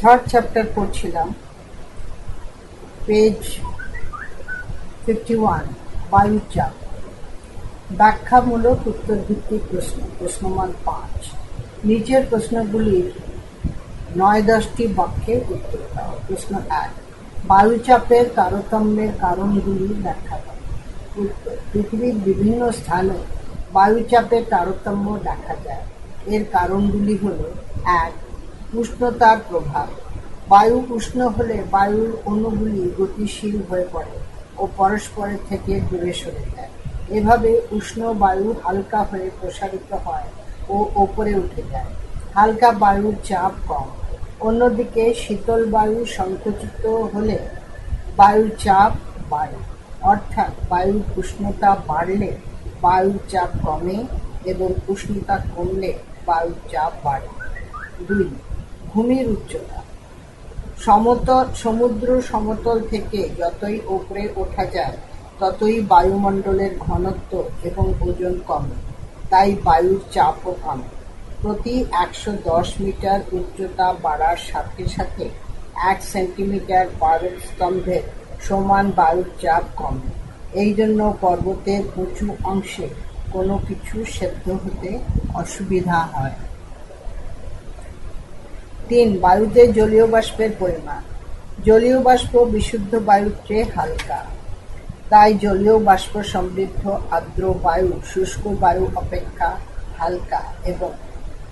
Third chapter পড়ছিলাম page fifty one বায়ুচাপ ব্যাখ্যামূলক উত্তরভিত্তিক প্রশ্ন, প্রশ্নমান পাঁচ। নিচের প্রশ্নগুলির নয় দশটি বাক্যে উত্তর দাও। প্রশ্ন এক বায়ুচাপের তারতম্যের কারণগুলি ব্যাখ্যা করো। উত্তর, পৃথিবীর বিভিন্ন স্থানে বায়ুচাপের তারতম্য দেখা যায়। এর কারণগুলি হল, এক উষ্ণতার প্রভাব। বায়ু উষ্ণ হলে বায়ুর অণুগুলি গতিশীল হয়ে পড়ে ও পরস্পরের থেকে দূরে সরে যায়। এভাবে উষ্ণ বায়ু হালকা হয়ে প্রসারিত হয় ও ওপরে উঠে যায়। হালকা বায়ুর চাপ কম। অন্যদিকে শীতল বায়ু সংকুচিত হলে বায়ুর চাপ বাড়ে। অর্থাৎ বায়ুর উষ্ণতা বাড়লে বায়ুর চাপ কমে এবং উষ্ণতা কমলে বায়ুর চাপ বাড়ে। দুই ভূমির উচ্চতা। সমতল, সমুদ্র সমতল থেকে যতই ওপরে ওঠা যায়, ততই বায়ুমণ্ডলের ঘনত্ব এবং ওজন কমে, তাই বায়ুর চাপও কমে। প্রতি একশো দশ মিটার উচ্চতা বাড়ার সাথে সাথে এক সেন্টিমিটার পারস্তম্ভের সমান বায়ুর চাপ কমে। এই জন্য পর্বতের উঁচু অংশে কোনো কিছু সেদ্ধ হতে অসুবিধা হয়। তিন বায়ুতে জলীয় বাষ্পের পরিমাণ। জলীয় বাষ্প বিশুদ্ধ বায়ুর চেয়ে হালকা। তাই জলীয় বাষ্প সমৃদ্ধ আর্দ্র বায়ু, শুষ্ক বায়ু অপেক্ষা হালকা এবং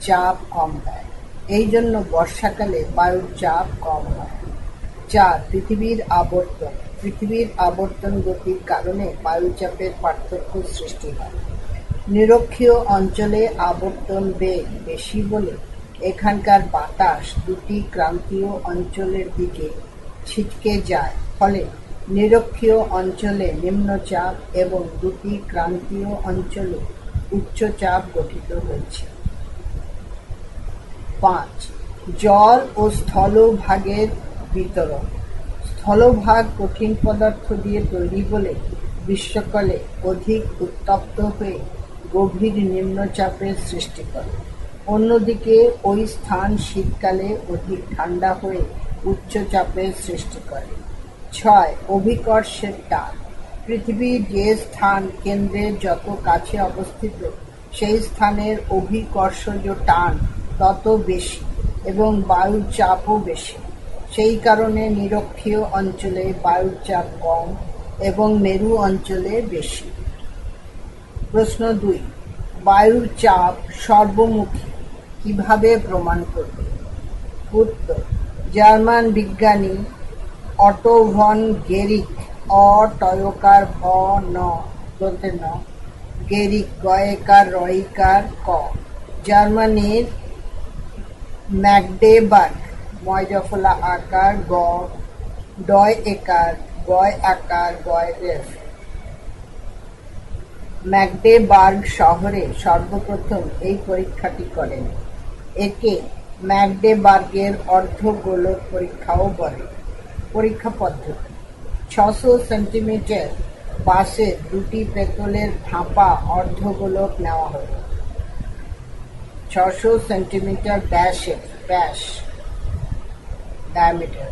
চাপ কম দেয়। এই জন্য বর্ষাকালে বায়ুর চাপ কম হয়। চার, পৃথিবীর আবর্তন। পৃথিবীর আবর্তন গতির কারণে বায়ুচাপের পার্থক্য সৃষ্টি হয়। নিরক্ষীয় অঞ্চলে আবর্তন বেগ বেশি বলে এখানকার বাতাস দুটি ক্রান্তীয় অঞ্চলের দিকে ছিটকে যায়, ফলে নিরক্ষীয় অঞ্চলে নিম্নচাপ এবং দুটি ক্রান্তীয় অঞ্চলে উচ্চচাপ গঠিত হয়েছে। পাঁচ, জল ও স্থলভাগের বিতরণ। স্থলভাগ কঠিন পদার্থ দিয়ে তৈরি বলে গ্রীষ্মকালে অধিক উত্তপ্ত হয়ে গভীর নিম্নচাপের সৃষ্টি করে। অন্যদিকে ওই স্থান শীতকালে অধিক ঠান্ডা হয়ে উচ্চচাপের সৃষ্টি করে। ছয়, অভিকর্ষের টান পৃথিবীর যে স্থান কেন্দ্রের যত কাছে অবস্থিত, সেই স্থানের অভিকর্ষজ টান, তত বেশি এবং বায়ুর চাপও বেশি। সেই কারণে নিরক্ষীয় অঞ্চলে বায়ুর চাপ কম এবং মেরু অঞ্চলে বেশি। প্রশ্ন দুই, বায়ুর চাপ সর্বমুখী কীভাবে প্রমাণ করবে? উত্তর, জার্মান বিজ্ঞানী অটো ভন গেরিক অ টয়কার ভ ন বলতে ন গেরিক গয়েকার রয়িকার ক। জার্মানির ম্যাকডেবার্গ, ময়জফলা আকার গ ডয় একার গয় আকার, গয় রেফ। ম্যাকডেবার্গ শহরে সর্বপ্রথম এই পরীক্ষাটি করেন। একে ম্যাকডেবার্গের অর্ধগোলক পরীক্ষাও বলে। পরীক্ষা পদ্ধতি। ছশো সেন্টিমিটার বাসের দুটি পেতলের ফাঁপা অর্ধগোলক নেওয়া হলো। ছশো সেন্টিমিটার ব্যাসের ব্যাস ডায়ামিটার।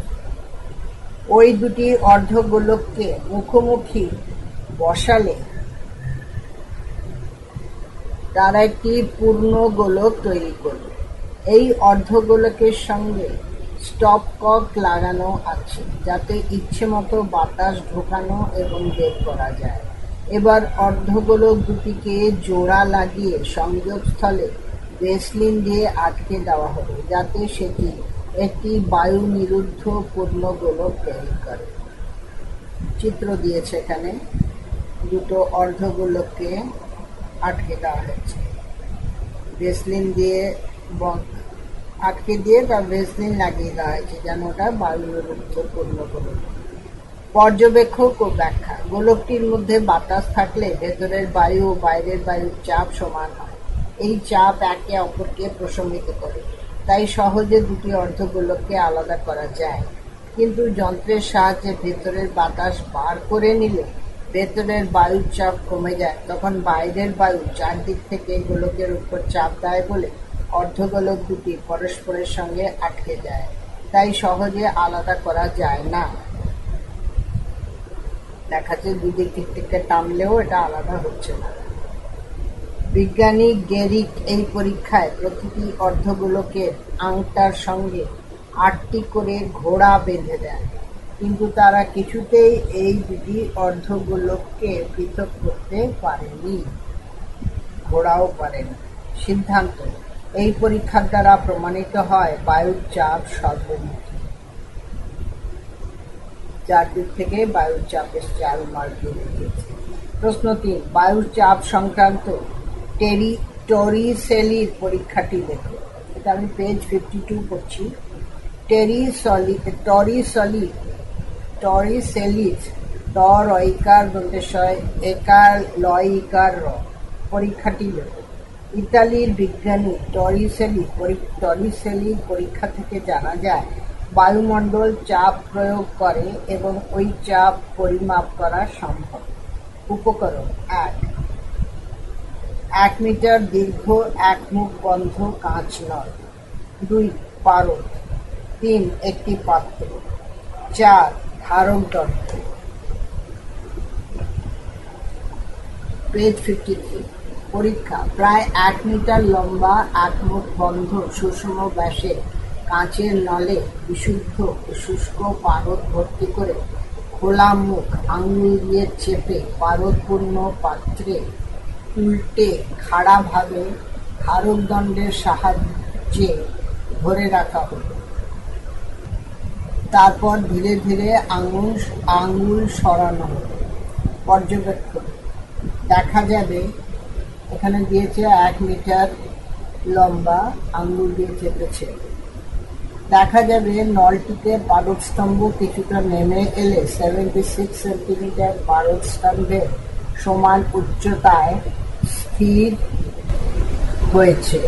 ওই দুটি অর্ধগোলককে মুখোমুখি বসালে তারা একটি পূর্ণ গোলক তৈরি করবে। এই অর্ধগোলকের সঙ্গে স্টপকক লাগানো আছে, যাতে ইচ্ছেমতো বাতাস ঢোকানো এবং বের করা যায়। এবার অর্ধগোলক দুটিকে জোড়া লাগিয়ে সংযোগস্থলে বেসলিন দিয়ে আটকে দেওয়া হবে, যাতে সেটি একটি বায়ু নিরুদ্ধ পূর্ণ গোলক তৈরি করে। চিত্র দিয়েছে এখানে, দুটো অর্ধগোলককে আটকে দেওয়া হয়েছে। ভেসলিন দিয়ে আটকে দিয়ে তার ভেসলিন লাগিয়ে দেওয়া হয়েছে যেন ওটা বায়ু নিরুদ্ধ পূর্ণ গোলক পর্যবেক্ষক ও ব্যাখ্যা, গোলকটির মধ্যে বাতাস থাকলে ভেতরের বায়ু ও বাইরের বায়ুর চাপ সমান হয়। এই চাপ একে অপরকে প্রশমিত করে। তাই সহজে দুটি অর্ধগোলককে আলাদা করা যায়। কিন্তু যন্ত্রের সাহায্যে ভেতরের বাতাস বার করে নিলে ভেতরের বায়ুর চাপ কমে যায়। তখন বাইরের বায়ু চারদিক থেকে গোলকের উপর চাপ দেয় বলে অর্ধগোলক দুটি পরস্পরের সঙ্গে আটকে যায়। তাই সহজে আলাদা করা যায় না। দেখাচ্ছে দুদিক দিক থেকে টানলেও এটা আলাদা হচ্ছে না। বিজ্ঞানী গেরিক এই পরীক্ষায় প্রতিটি অর্ধগোলকের আংটার সঙ্গে আটটি করে ঘোড়া বেঁধে দেয়। কিন্তু তারা কিছুতেই এই দুটি অর্ধগোলককে পৃথক করতে পারেনি। ঘোড়াও পারেন। সিদ্ধান্ত এই পরীক্ষার দ্বারা প্রমাণিত হয় বায়ুর চাপ সর্বমুখী চারদিক থেকে বায়ুর চাপ এসছে আরও মার্ক দিয়ে প্রশ্ন তিন, বায়ুর চাপ সংক্রান্ত টেরি টরিসেলির পরীক্ষাটি দেখো। এটা আমি পেজ ফিফটি টু করছি টেরিসলি, টরিসলি, টরিসেলিস টর ঐকার দন্তেশয় একার লয় ইকার র। পরীক্ষাটি দেখো। ইতালির বিজ্ঞানী টরিসেলি টরিসেলির পরীক্ষা থেকে জানা যায়, বায়ুমণ্ডল চাপ প্রয়োগ করে এবং ওই চাপ পরিমাপ করা সম্ভব। উপকরণ এক। এক মিটার দীর্ঘ, এক মুখ বন্ধ কাঁচ নল দুই, পারদ। তিন, একটি পাত্র। চার ধারক যন্ত্র পেজ ফিফটি থ্রি পরীক্ষা। প্রায় এক মিটার লম্বা, এক মুখ বন্ধ, সুষম ব্যাসে কাঁচের নলে বিশুদ্ধ শুষ্ক পারদ ভর্তি করে খোলা মুখ আঙুল দিয়ে চেপে পারদপূর্ণ পাত্রে উল্টে খাড়াভাবে ধারকদণ্ডের সাহায্যে ধরে রাখা হলো। তারপর ধীরে ধীরে আঙুল আঙুল সরানো হলো। পর্যবেক্ষণ। দেখা যাবে এখানে দিয়েছে এক মিটার লম্বা আঙুল দিয়ে চেপেছে। দেখা যাবে নলটিতে পারদস্তম্ভ কিছুটা নেমে এলে সেভেন্টি সিক্স সেন্টিমিটার পারদস্তম্ভের সমান উচ্চতায় স্থির হয়েছে।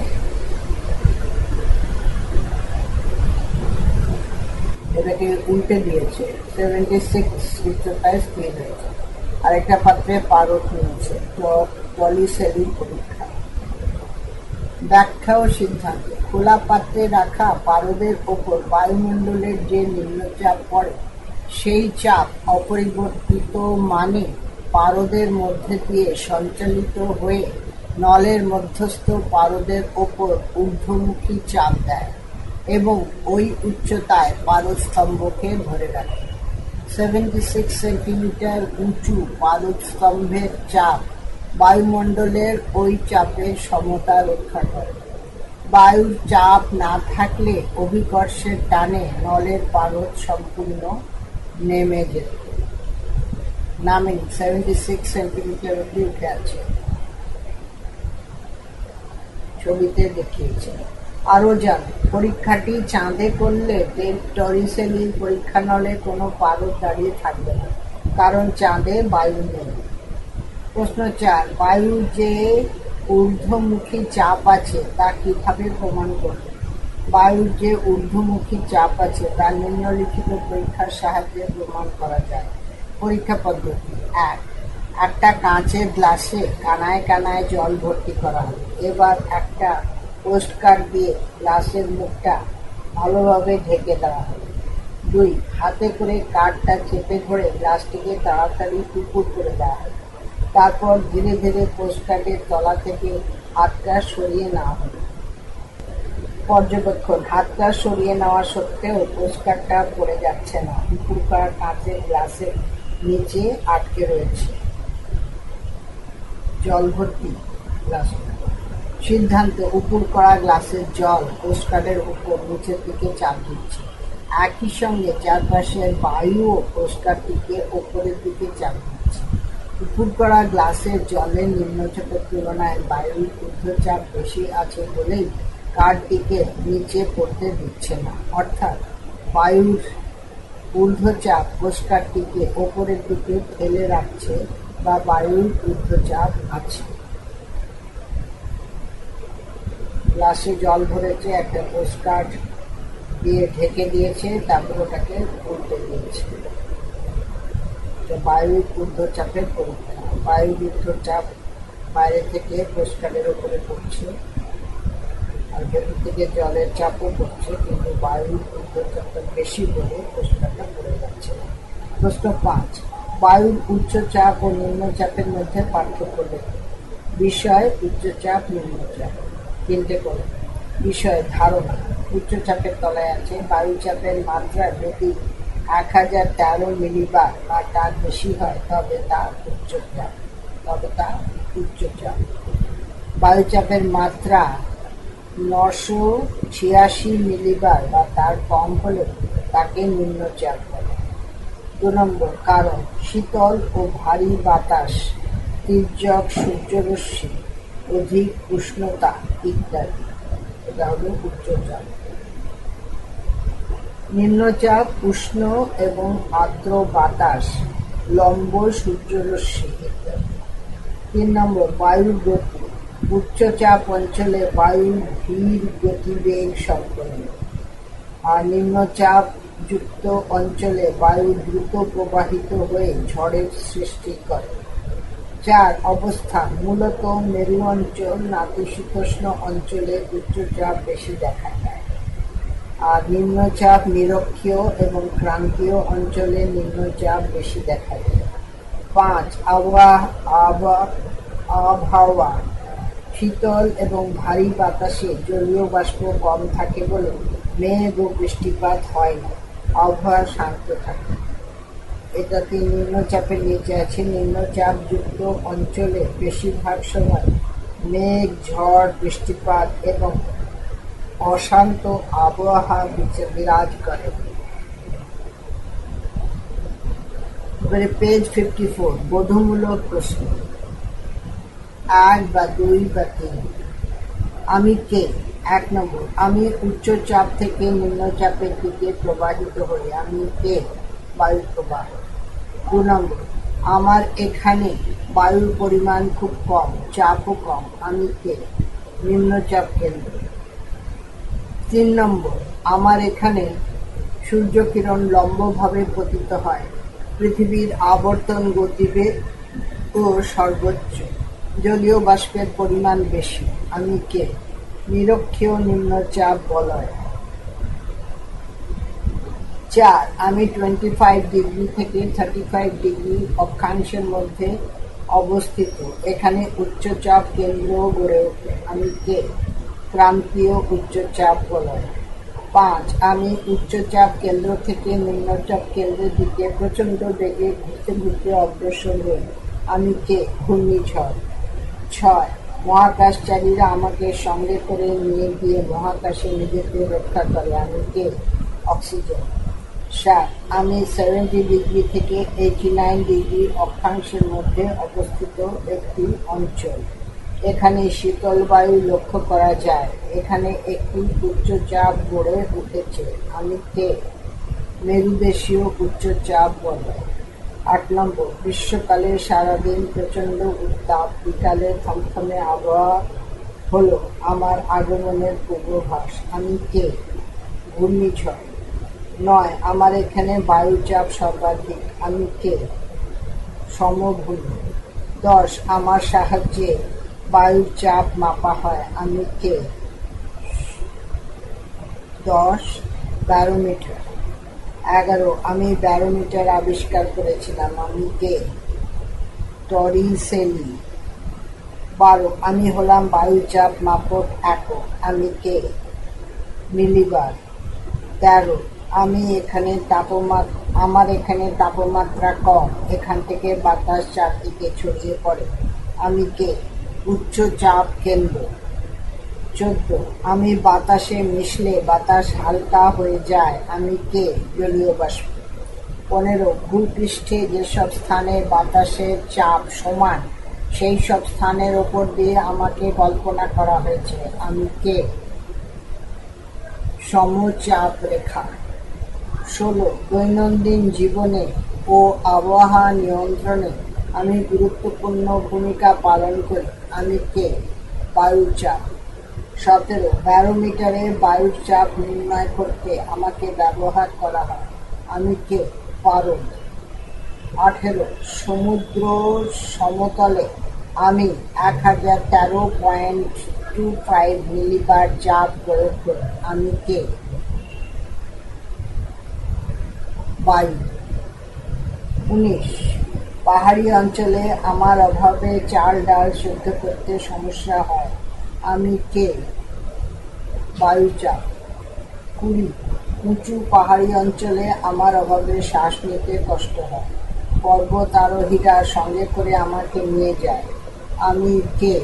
এটাকে উল্টে দিয়েছে। সেভেন্টি সিক্স উচ্চতায় স্থির হয়েছে। আরেকটা পাত্রে পারদ নিয়েছে। টলিসেলির পরীক্ষা ব্যাখ্যা ও সিদ্ধান্ত। খোলা পাত্রে রাখা পারদের ওপর বায়ুমণ্ডলের যে নিম্নচাপ পড়ে, সেই চাপ অপরিবর্তিত মানে পারদের মধ্যে দিয়ে সঞ্চালিত হয়ে নলের মধ্যস্থ পারদের ওপর ঊর্ধ্বমুখী চাপ দেয় এবং ওই উচ্চতায় পারস্তম্ভকে ধরে রাখে। সেভেন্টি সিক্স সেন্টিমিটার উঁচু পারস্তম্ভের চাপ বায়ুমণ্ডলের ওই চাপের সমতা রক্ষা করে। বায়ুর চাপ না থাকলে অভিকর্ষের টানে নলের পারদ সম্পূর্ণ নেমে যেত নামিং সেভেন্টি সিক্স সেন্টিমিটার অব্দি উঠে আছে। ছবিতে দেখিয়েছে। আরও যান, পরীক্ষাটি চাঁদে করলে টরিসেলির পরীক্ষা নলে কোনো পারদ দাঁড়িয়ে থাকবে না, কারণ চাঁদে বায়ু নেই। প্রশ্ন চার বায়ুর যে ঊর্ধ্বমুখী চাপ আছে তা কীভাবে প্রমাণ করবে? বায়ুর যে ঊর্ধ্বমুখী চাপ আছে তা নিম্নলিখিত পরীক্ষার সাহায্যে প্রমাণ করা যায়। পরীক্ষা পদ্ধতি এক, একটা কাঁচের গ্লাসে কানায় কানায় জল ভর্তি করা হবে এবার একটা পোস্ট কার্ড দিয়ে গ্লাসের মুখটা ভালোভাবে ঢেকে দেওয়া হবে দুই, হাতে করে কার্ডটা চেপে ধরে গ্লাসটিকে তাড়াতাড়ি টুকুর করে দেওয়া হবে তারপর ধীরে ধীরে পোস্টকার্ডের তলা থেকে হাতটা সরিয়ে নেওয়া হবে পর্যবেক্ষণ, হাতটা সরিয়ে নেওয়া সত্ত্বেও পোস্টকার্ডটা পড়ে যাচ্ছে না। উপরকার কাঁচের গ্লাসের নিচে আটকে রয়েছে। জল ভর্তি গ্লাস। সিদ্ধান্ত উপর করা গ্লাসের জল পোস্টকার্ডের উপর নিচের দিকে চাপ দিচ্ছে। একই সঙ্গে চারপাশের বায়ুও পোস্টকার্ডটিকে ওপরের দিকে চাপ দিচ্ছে। করা গ্লাসের জলের নিম্নচাপের তুলনায় বায়ুর ঊর্ধ্বচাপ বেশি আছে বলেই কার্ডটিকে নিচে পড়তে দিচ্ছে না। অর্থাৎ বায়ুর ঊর্ধ্বচাপ পোস্টকার্ডটিকে ওপরের দিকে ফেলে রাখছে বা বায়ুর ঊর্ধ্বচাপ আছে। গ্লাসে জল ভরেছে একটা পোস্টকার্ড দিয়ে ঢেকে দিয়েছে, তারপর ওটাকে উল্টে দিয়েছে। বায়ুর ঊর্ধ্বচাপের পরীক্ষা। বায়ুর ঊর্ধ্বচাপ বাইরে থেকে পোস্টকার্ডের ওপরে পড়ছে আর ভেতর থেকে জলের চাপও পড়ছে, কিন্তু বায়ুর উচ্চচাপটা বেশি বলে প্রশ্নটা পড়ে যাচ্ছে। প্রশ্ন পাঁচ, বায়ুর উচ্চচাপ ও নিম্নচাপের মধ্যে পার্থক্য লেখো বিষয় উচ্চচাপ, নিম্নচাপ। তিনটে করে বিষয় ধারণা, উচ্চচাপের তলায় আছে। বায়ুচাপের মাত্রা যদি এক হাজার তেরো মিলিবার বা তার বেশি হয়, তবে তা উচ্চচাপ তবে তা উচ্চচাপ বায়ুচাপের মাত্রা নশো ছিয়াশি মিলিবার বা তার কম হলে তাকে নিম্নচাপ বলে। দু নম্বর, কারণ শীতল ও ভারী বাতাস, তির্যক সূর্যরশ্মি, অধিক উষ্ণতা ইত্যাদি। এটা হলো উচ্চচাপ। নিম্নচাপ, উষ্ণ এবং আর্দ্র বাতাস, লম্ব সূর্যরশ্মি। তিন নম্বর, বায়ুর গতি। উচ্চচাপ অঞ্চলে বায়ুর ধীর গতিবেগ সম্পন্ন। আর নিম্নচাপ যুক্ত অঞ্চলে বায়ু দ্রুত প্রবাহিত হয়ে ঝড়ের সৃষ্টি করে। চার, অবস্থান। মূলত মেরু অঞ্চল নাতিশীতোষ্ণ অঞ্চলে উচ্চচাপ বেশি দেখা যায় নিম্নচাপ নিরক্ষীয় এবং ক্রান্তীয় অঞ্চলে নিম্নচাপ বেশি দেখা যায় পাঁচ আবহাওয়া আবহাওয়া। শীতল এবং ভারী বাতাসে জলীয় বাষ্প কম থাকে বলে মেঘ ও বৃষ্টিপাত হয় না। আবহাওয়া শান্ত থাকে। এটাতে নিম্নচাপের নিচে আছে নিম্নচাপ যুক্ত অঞ্চলে বেশিরভাগ সময় মেঘ, ঝড়, বৃষ্টিপাত এবং অশান্ত আবহাওয়া বিরাজ করে। পেজ ফিফটি ফোর বোধমূলক প্রশ্ন। এক বা দুই বা তিন। আমি কে? এক নম্বর, আমি উচ্চ চাপ থেকে নিম্নচাপের দিকে প্রবাহিত হই। আমি কে? বায়ু প্রবাহ। দু নম্বর, আমার এখানে বায়ুর পরিমাণ খুব কম, চাপও কম। আমি কে? নিম্নচাপ কেন্দ্র। তিন নম্বর, আমার এখানে সূর্যকিরণ লম্বভাবে পতিত হয়। পৃথিবীর আবর্তন গতিবেগ ও সর্বোচ্চ। জলীয় বাষ্পের পরিমাণ বেশি। আমি কে? নিরক্ষীয় নিম্নচাপ বলয়। চার, আমি টোয়েন্টি ফাইভ ডিগ্রি থেকে থার্টি ফাইভ ডিগ্রি অক্ষাংশের মধ্যে অবস্থিত। এখানে উচ্চচাপ কেন্দ্র গড়ে ওঠে। আমি কে? ক্রান্তীয় উচ্চচাপ বলয় পাঁচ, আমি উচ্চচাপ কেন্দ্র থেকে নিম্নচাপ কেন্দ্রের দিকে প্রচণ্ড বেগে ঘুরতে ঘুরতে অগ্রসর হই। আমি কে? ঘূর্ণিঝড়। ছয়, মহাকাশচারীরা আমাকে সঙ্গে করে নিয়ে গিয়ে মহাকাশে নিজেকে রক্ষা করে। আমি কে? অক্সিজেন। সাত, আমি সেভেন্টি ডিগ্রি থেকে এইটি নাইন ডিগ্রি অক্ষাংশের মধ্যে অবস্থিত একটি অঞ্চল। এখানে শীতল বায়ু লক্ষ্য করা যায়। এখানে একটি উচ্চচাপ গড়ে উঠেছে। আমি কে মেরুদেশীয় উচ্চচাপ বলে। আট নম্বর, গ্রীষ্মকালে সারাদিন প্রচণ্ড উত্তাপ, বিকালে থমথমে আবহাওয়া হলো আমার আগমনের পূর্বাভাস। আমি কে? ঘূর্ণিঝড়। নয়, আমার এখানে বায়ুচাপ সর্বাধিক। আমি কে? সমভূমি। দশ, আমার সাহায্যে বায়ুর চাপ মাপা হয়। আমি কে? দশ ব্যারোমিটার। এগারো, আমি ব্যারোমিটার আবিষ্কার করেছিলাম। আমি কে? টরিসেলি। বারো, আমি হলাম বায়ুচাপ মাপক একক। আমি কে? মিলিবার। তেরো, আমি এখানে তাপমাত্রা আমার এখানে তাপমাত্রা কম। এখান থেকে বাতাস চারদিকে ছড়িয়ে পড়ে। আমি কে? উচ্চ চাপ কেন্দ্র চোদ্দ, আমি বাতাসে মিশলে বাতাস হালকা হয়ে যায়, আমি কে? জলীয় বাষ্প। পনেরো, ভূপৃষ্ঠে যেসব স্থানে বাতাসের চাপ সমান, সেই সব স্থানের ওপর দিয়ে আমাকে কল্পনা করা হয়েছে, আমি কে? সমচাপ রেখা। ষোলো, দৈনন্দিন জীবনে ও আবহাওয়া নিয়ন্ত্রণে আমি গুরুত্বপূর্ণ ভূমিকা পালন করি। আমি কে বায়ুচাপ। সতেরো, ব্যারোমিটারে বায়ুর চাপ নির্ণয় করতে আমাকে ব্যবহার করা হয়। আমি কে? পারদ আঠেরো, সমুদ্র সমতলে আমি এক হাজার তেরো পয়েন্ট টু ফাইভ মিলিবার চাপ প্রয়োগ করে। আমি কে? বায়ু। উনিশ পাহাড়ি অঞ্চলে আমার অভাবে চাল ডাল সেদ্ধ করতে সমস্যা হয়। আমি কে? বায়ুচাপ। কুড়ি। উঁচু পাহাড়ি অঞ্চলে আমার অভাবে শ্বাস নিতে কষ্ট হয়। পর্বত আরোহীরা সঙ্গে করে আমাকে নিয়ে যায়। আমি কে?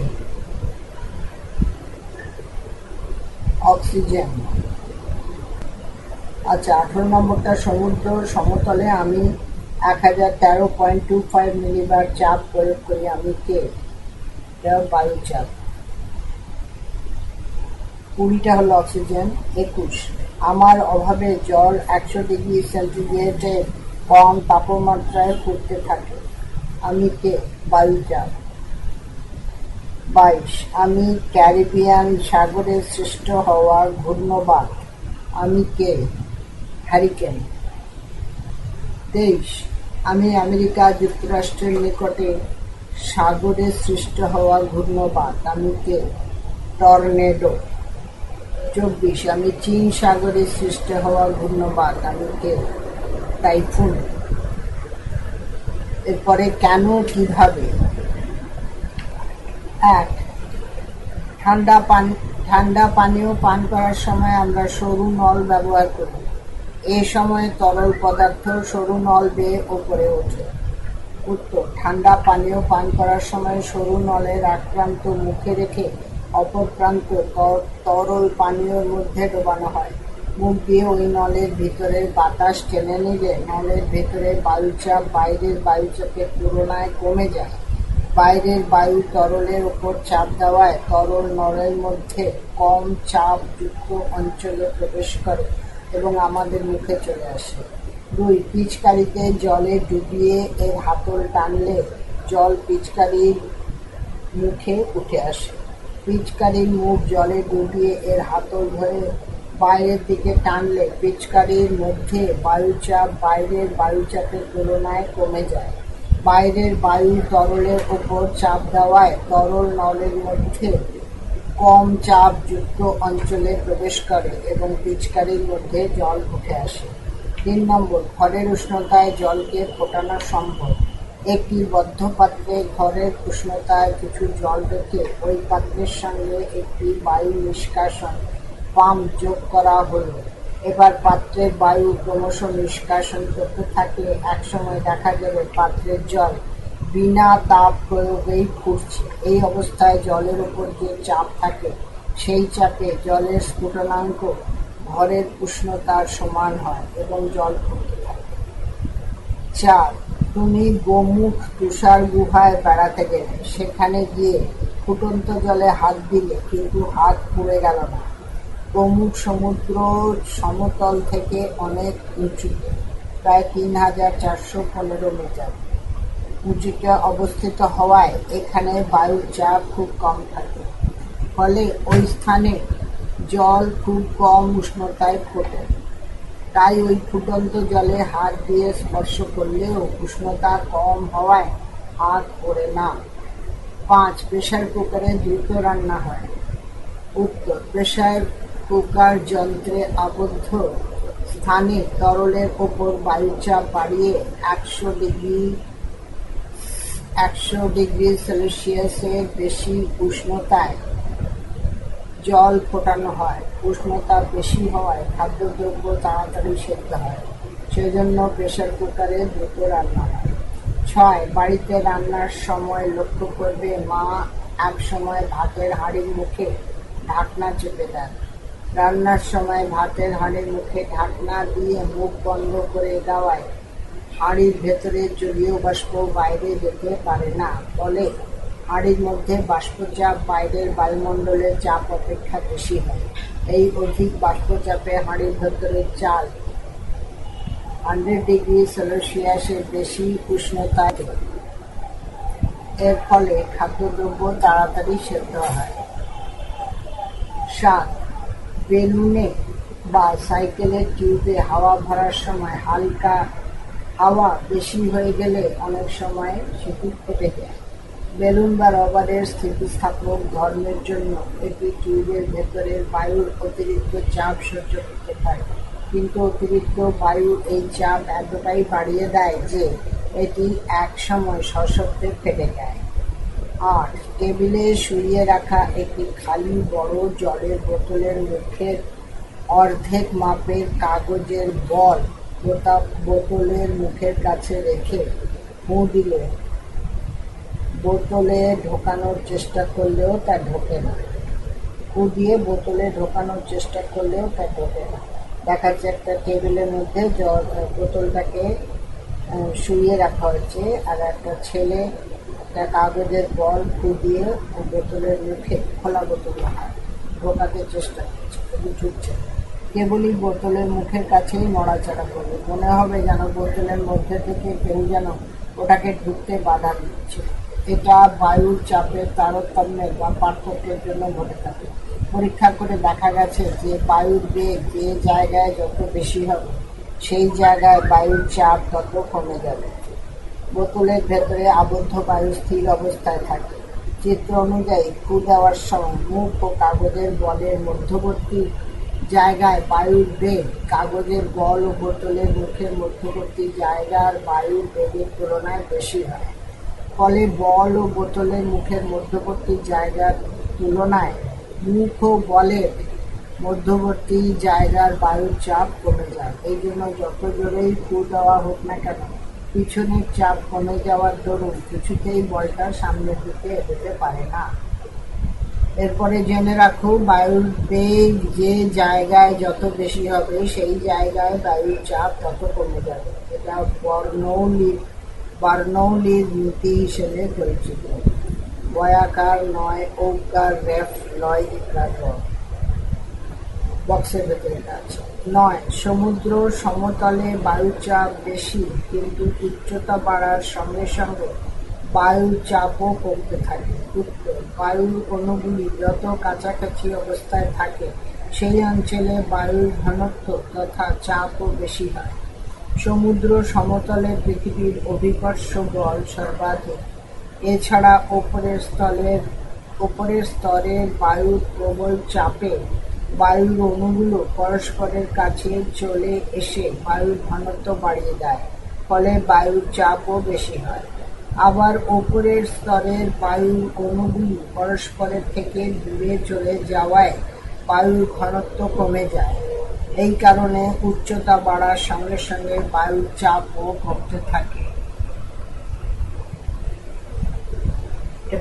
অক্সিজেন। আচ্ছা আঠারো নম্বরটা সমুদ্র সমতলে আমি এক হাজার তেরো পয়েন্ট টু ফাইভ মিলিবার চাপ প্রয়োগ করি আমি কে? এটা বায়ুচাপ কুড়িটা হলো অক্সিজেন, একুশ। আমার অভাবে জল একশো ডিগ্রি সেন্টিগ্রেডের কম তাপমাত্রায় ফুটতে থাকে। আমি কে? বায়ুচাপ বাইশ। আমি ক্যারিবিয়ান সাগরে সৃষ্ট হওয়া ঘূর্ণবাদ। আমি কে? হ্যারিকেন তেইশ। আমি আমেরিকা যুক্তরাষ্ট্রের নিকটে সাগরে সৃষ্ট হওয়া ঘূর্ণবাদ আমি কে? টর্নেডো। চব্বিশ, আমি চীন সাগরে সৃষ্ট হওয়া ঘূর্ণবাদ আমি কে? টাইফুন। এরপরে কেন, কীভাবে? এক, ঠান্ডা পানি ঠান্ডা পানীয় পান করার সময় আমরা সরু নল ব্যবহার করি। এ সময় তরল পদার্থ সরু নল বেয়ে ওপরে ওঠে। উত্তর, ঠান্ডা পানীয় পান করার সময় সরু নলের আক্রান্ত মুখে রেখে অপর প্রান্ত তরল পানীয়র মধ্যে ডোবানো হয়। মুখ দিয়ে ওই নলের ভিতরের বাতাস টেনে নিলে নলের ভেতরে বায়ুচাপ বাইরের বায়ুচাপের তুলনায় কমে যায়। বাইরের বায়ু তরলের উপর চাপ দেওয়ায় তরল নলের মধ্যে কম চাপ যুক্ত অঞ্চলে প্রবেশ করে। এবং আমাদের মুখে চলে আসে। দুই পিচকারিতে জলে ডুবিয়ে এর হাতল টানলে জল পিচকারির মুখে উঠে আসে। পিচকারির মুখ জলে ডুবিয়ে এর হাতল ধরে বাইরের দিকে টানলে পিচকারির মধ্যে বায়ুচাপ বাইরের বায়ুচাপের তুলনায় কমে যায়। বাইরের বায়ু তরলের ওপর চাপ দেওয়ায় তরল নলের মধ্যে কম চাপ যুক্ত অঞ্চলে প্রবেশ করে এবং পিচকারির মধ্যে জল উঠে আসে। তিন নম্বর, ঘরের উষ্ণতায় জলকে ফোটানো সম্ভব। একটি বদ্ধ পাত্রে ঘরের উষ্ণতায় কিছু জল রেখে ওই পাত্রের সঙ্গে একটি বায়ু নিষ্কাশন পাম্প যোগ করা হলো। এবার পাত্রের বায়ু ক্রমশ নিষ্কাশন করতে থাকলে একসময় দেখা যাবে পাত্রের জল বিনা তাপ প্রয়োগেই ফুটছে এই অবস্থায় জলের উপর যে চাপ থাকে, সেই চাপে জলের স্ফুটনাঙ্ক ঘরের উষ্ণতার সমান হয় এবং জল ফুটতে থাকে চার, তুমি গোমুখ তুষার গুহায় বেড়াতে গেলে, সেখানে গিয়ে ফুটন্ত জলে হাত দিলে কিন্তু হাত পুড়ে গেল না। গোমুখ সমুদ্র সমতল থেকে অনেক উঁচুতে, প্রায় তিন হাজার চারশো পনেরো মিটার। উঁচুতে অবস্থিত হওয়ায় এখানে বায়ুর চাপ খুব কম থাকে। ফলে ওই স্থানে জল খুব কম উষ্ণতায় ফোটে। তাই ওই ফুটন্ত জলে হাত দিয়ে স্পর্শ করলেও উষ্ণতা কম হওয়ায় হাত পড়ে না। পাঁচ প্রেশার কুকারে দ্রুত রান্না হয়। উত্তর প্রেশার কুকার যন্ত্রে আবদ্ধ স্থানে তরলের ওপর বায়ুচাপ বাড়িয়ে একশো ডিগ্রি একশো ডিগ্রি সেলসিয়াসের বেশি উষ্ণতায় জল ফোটানো হয়। উষ্ণতা বেশি হওয়ায় খাদ্যদ্রব্য তাড়াতাড়ি সেদ্ধ হয়, সেজন্য প্রেশার কুকারে দ্রুত রান্না হয়। ছয়, বাড়িতে রান্নার সময় লক্ষ্য করবে মা এক সময় ভাতের হাঁড়ির মুখে ঢাকনা চেপে দেন। রান্নার সময় ভাতের হাঁড়ির মুখে ঢাকনা দিয়ে মুখ বন্ধ করে দেওয়ায় হাঁড়ির ভেতরে জলীয় বাষ্প বাইরে যেতে পারে না, ফলে হাঁড়ির মধ্যে বাষ্পচাপ বাইরের বায়ুমণ্ডলের চাপ অপেক্ষা বেশি হয়। এই অধিক বাষ্পচাপে হাঁড়ির ভেতরের চাল হান্ড্রেড ডিগ্রি সেলসিয়াসের বেশি উষ্ণতায় এর ফলে খাদ্যদ্রব্য তাড়াতাড়ি সেদ্ধ হয়। সাত, বেলুনে বা সাইকেলের টিউবে হাওয়া ভরার সময় হালকা হাওয়া বেশি হয়ে গেলে অনেক সময় সেটি ফেটে যায়। বেলুন বা রবারের স্থিতিস্থাপক ধর্মের জন্য এটি টিউবের ভেতরের বায়ুর অতিরিক্ত চাপ সহ্য করতে পারে। কিন্তু অতিরিক্ত বায়ু এই চাপ এতটাই বাড়িয়ে দেয় যে এটি একসময় সশব্দে ফেটে যায়। আট টেবিলে শুইয়ে রাখা একটি খালি বড় জলের বোতলের মুখের অর্ধেক মাপের কাগজের বল বোতলের মুখের কাছে রেখে ফুঁ দিলে। বোতলে ঢোকানোর চেষ্টা করলেও তা ঢোকে না। ফু দিয়ে বোতলে ঢোকানোর চেষ্টা করলেও তা ঢোকে না। দেখা যাচ্ছে একটা টেবিলের মধ্যে জল বোতলটাকে শুইয়ে রাখা হয়েছে আর একটা ছেলে একটা কাগজের বল ফু দিয়ে বোতলের মুখে খোলা বোতল ঢোকাতে চেষ্টা করছে ঢুকছে না। কেবলই বোতলের মুখের কাছেই নড়াচড়া করবে। মনে হবে যেন বোতলের মধ্যে থেকে কেউ যেন ওটাকে ঢুকতে বাধা দিচ্ছে। এটা বায়ুর চাপের তারতম্যের বা পার্থক্যের জন্য ঘটে থাকে। পরীক্ষা করে দেখা গেছে যে বায়ুর বেগ যে জায়গায় যত বেশি হবে, সেই জায়গায় বায়ুর চাপ তত কমে যাবে। বোতলের ভেতরে আবদ্ধ বায়ু স্থির অবস্থায় থাকে। চিত্র অনুযায়ী ফু দেওয়ার সময় মুখ ও কাগজের বলের মধ্যবর্তী জায়গায় বায়ুর বেগ কাগজের বল ও বোতলের মুখের মধ্যবর্তী জায়গার বায়ুর বেগের তুলনায় বেশি হয়। ফলে বল ও বোতলের মুখের মধ্যবর্তী জায়গার তুলনায় মুখ ও বলের মধ্যবর্তী জায়গার বায়ুর চাপ কমে যায়। এই জন্য যত জোরেই ফু দেওয়া হোক না কেন, পিছনের চাপ কমে যাওয়ার দরুন কিছুতেই বলটা সামনের দিকে এগোতে পারে না। এরপরে জেনে রাখো বায়ুর বেগ যে জায়গায় যত বেশি হবে, সেই জায়গায় বায়ুর চাপ তত কমে যাবে। এটা বর্ণৌলির বার্নৌলির নীতি হিসেবে পরিচিত। বয়াকার নয় ওকার রেফ লয় ইকার বক্সের ভেতরে আছে। নয়, সমুদ্র সমতলে বায়ুচাপ বেশি, কিন্তু উচ্চতা বাড়ার সঙ্গে সঙ্গে বায়ুর চাপও কমতে থাকে। উত্তর বায়ুর অণুগুলি যত কাছাকাছি অবস্থায় থাকে, সেই অঞ্চলে বায়ুর ঘনত্ব তথা চাপও বেশি হয়। সমুদ্র সমতলে পৃথিবীর অভিকর্ষ বল সর্বাধিক। এছাড়া ওপরের স্তরের বায়ুর প্রবল চাপে বায়ুর অণুগুলো পরস্পরের কাছে চলে এসে বায়ুর ঘনত্ব বাড়িয়ে দেয়, ফলে বায়ুর চাপও বেশি হয়। আবার ওপরের স্তরের বায়ুর অণুগুলি পরস্পরের থেকে দূরে চলে যাওয়ায় বায়ুর ঘনত্ব কমে যায়। এই কারণে উচ্চতা বাড়ার সঙ্গে সঙ্গে বায়ুর চাপও কমতে থাকে।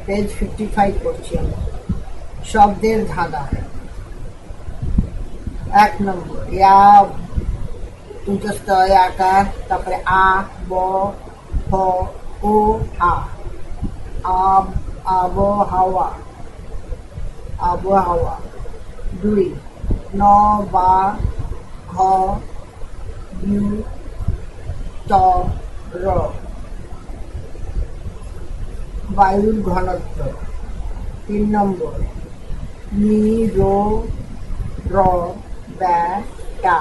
পেজ ফিফটি ফাইভ করছি আমি শব্দের ধাঁধা। এক নম্বর। ইয়া আকার, তারপরে আ, ব ও আ আব আবহাওয়া আবহাওয়া দুই ন বা ঘ ইউ ত র বায়ুর ঘনত্ব তিন নম্বর নি রো র ব্যা টা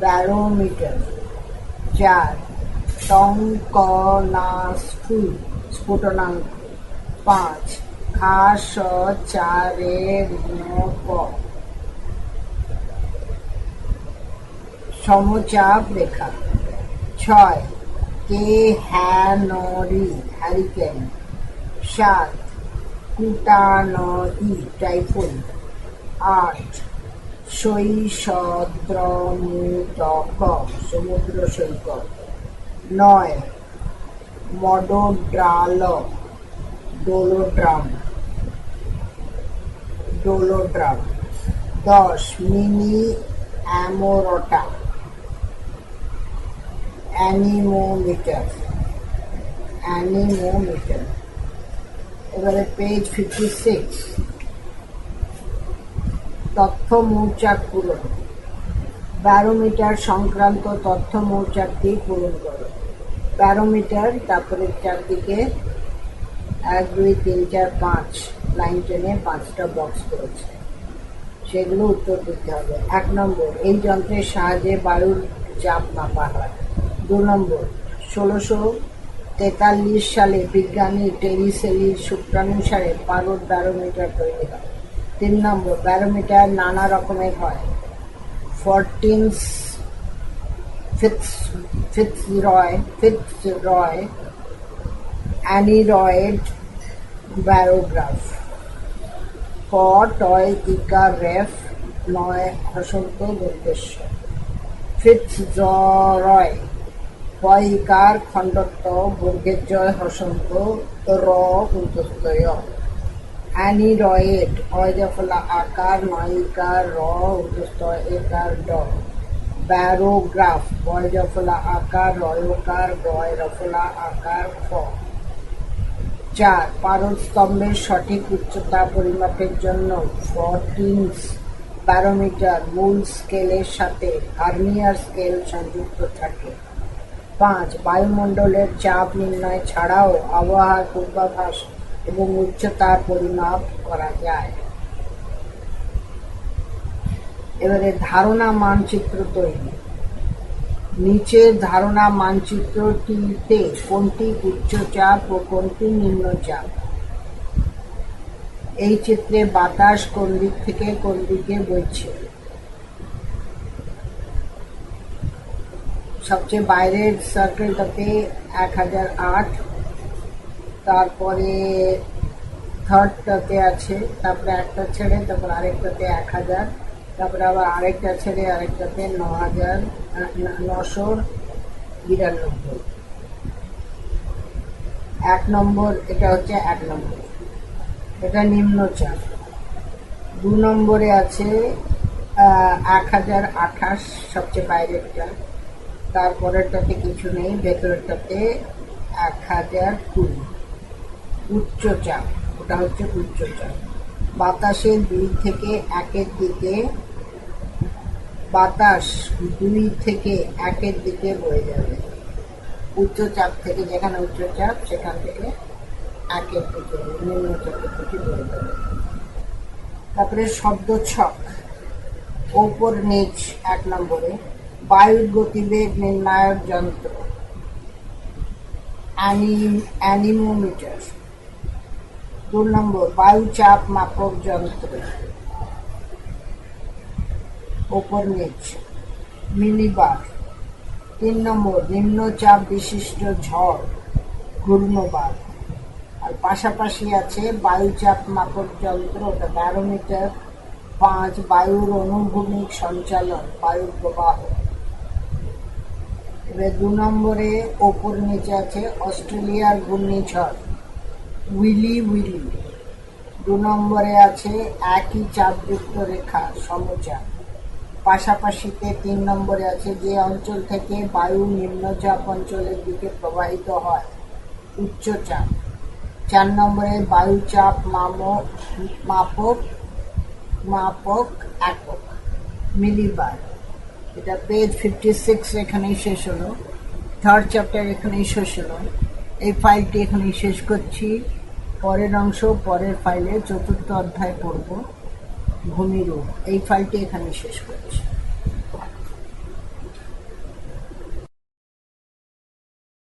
ব্যারোমিটার চার টঙ্কনাস্ফু স্ফুটনাঙ্ক পাঁচ খাস চারের ক সমচাপ রেখা। ছয় কে হ্যানরি হ্যারিকেন সাত, কুটানই, টাইফুন। আট শৈশদ্রমুদক সমুদ্র সৈকত নয়। মডোড্রাল, ডোলোড্রাম। ডোলোড্রাম। দশ, মিনি অ্যামোরটা। অ্যানিমোমিটার। অ্যানিমোমিটার। এবারে পেজ ফিফটি সিক্স তথ্য মৌচাক পূরণ। ব্যারোমিটার সংক্রান্ত তথ্য মৌচাকটি পূরণ করো। ব্যারোমিটার তারপরে চারদিকে এক, দুই, তিন, চার, পাঁচ লাইন টেনে পাঁচটা বক্স করেছে। সেগুলো উত্তর দিতে হবে। এক নম্বর, এই যন্ত্রের সাহায্যে বায়ুর চাপ মাপা হয়। দু নম্বর, ষোলোশো তেতাল্লিশ সালে বিজ্ঞানী টেরি সেলির সূত্রানুসারে পারদ ব্যারোমিটার তৈরি হয়। তিন নম্বর, ব্যারোমিটার নানা রকমের হয়। ফোরটিন ফিটস ফিটসরয় ফিটসরয় অ্যানিরয়েড ব্যারোগ্রাফ। ক, টয় ইকার রেফ, নয়, হসন্ত উদ্দেশ্য ফিটসরয় পয়িকার খণ্ডত্ব বর্গের জয় হসন্ত, র উন্তস্তয় অ্যানিরয়েড অয়জফলা আকার নয়িকার র উন্তস্তয় একার ড। ব্যারোগ্রাফ বয়জফলা আকার, রয়কার, বয় রফলা আকার খ চার পারদ স্তম্ভের সঠিক উচ্চতা পরিমাপের জন্য ফোরটিন্স ব্যারোমিটার, মূল স্কেলের সাথে ভার্নিয়ার স্কেল সংযুক্ত থাকে। পাঁচ, বায়ুমণ্ডলের চাপ নির্ণয় ছাড়াও আবহাওয়ার পূর্বাভাস এবং উচ্চতার পরিমাপ করা যায়। এবারে ধারণা মানচিত্র তৈরি। নিচের ধারণা মানচিত্রটিতে কোনটি উচ্চচাপ ও কোনটি নিম্নচাপ এই চিত্রে বাতাস কোন দিক থেকে কোন দিকে বইছে? সবচেয়ে বাইরের সার্কেলটাতে এক হাজার আট, তারপরে থার্ডটাতে আছে, তারপরে একটা ছেড়ে, তারপর আরেকটাতে এক হাজার। তারপরে আবার আরেকটা ছেড়ে আরেকটাতে ন হাজার নশো বিরানব্বই। এক নম্বর, এটা হচ্ছে এক নম্বর। এটা নিম্নচাপ। দু নম্বরে আছে এক হাজার আঠাশ, সবচেয়ে বাইরেরটা। তারপরেরটাতে কিছু নেই, ভেতরেরটাতে এক হাজার কুড়ি। উচ্চচাপ, ওটা হচ্ছে উচ্চচাপ। বাতাসের দুই থেকে একের দিকে বাতাস দুই থেকে একের দিকে বয়ে যাবে। উচ্চচাপ থেকে যেখানে উচ্চচাপ সেখান থেকে একের দিকে নিম্নচাপের দিকে বয়ে যাবে। তারপরে শব্দ ছক। ওপর নিচ এক নম্বরে বায়ুর গতিবেগ নির্ণায়ক যন্ত্র। অ্যানিমোমিটার। দু নম্বর বায়ু চাপ মাপক যন্ত্র। ওপর নিচ। মিলিবার তিন নম্বর, নিম্নচাপ বিশিষ্ট ঝড় ঘূর্ণবাদ আর পাশাপাশি আছে বায়ুচাপ মাপক যন্ত্র, ওটা ব্যারোমিটার পাঁচ বায়ুর অনুভূমিক সঞ্চালন, বায়ুর প্রবাহ। এবার দু নম্বরে ওপর নিচে আছে অস্ট্রেলিয়ার ঘূর্ণিঝড়, উইলি উইলি। দু নম্বরে আছে একই চাপযুক্ত রেখা, সমচাপ। পাশাপাশিতে তিন নম্বরে আছে যে অঞ্চল থেকে বায়ু নিম্নচাপ অঞ্চলের দিকে প্রবাহিত হয় উচ্চচাপ চার নম্বরে বায়ুচাপ মামক মাপক মাপক, একক, মিলিবার। এটা পেজ ফিফটি সিক্স এখানেই শেষ হলো। থার্ড চ্যাপ্টার এখানেই শেষ হলো। এই ফাইলটি এখানেই শেষ করছি। পরের অংশ পরের ফাইলে চতুর্থ অধ্যায় পড়ব। ভূমিরূপ এই ফাইলটি এখানে শেষ করছি।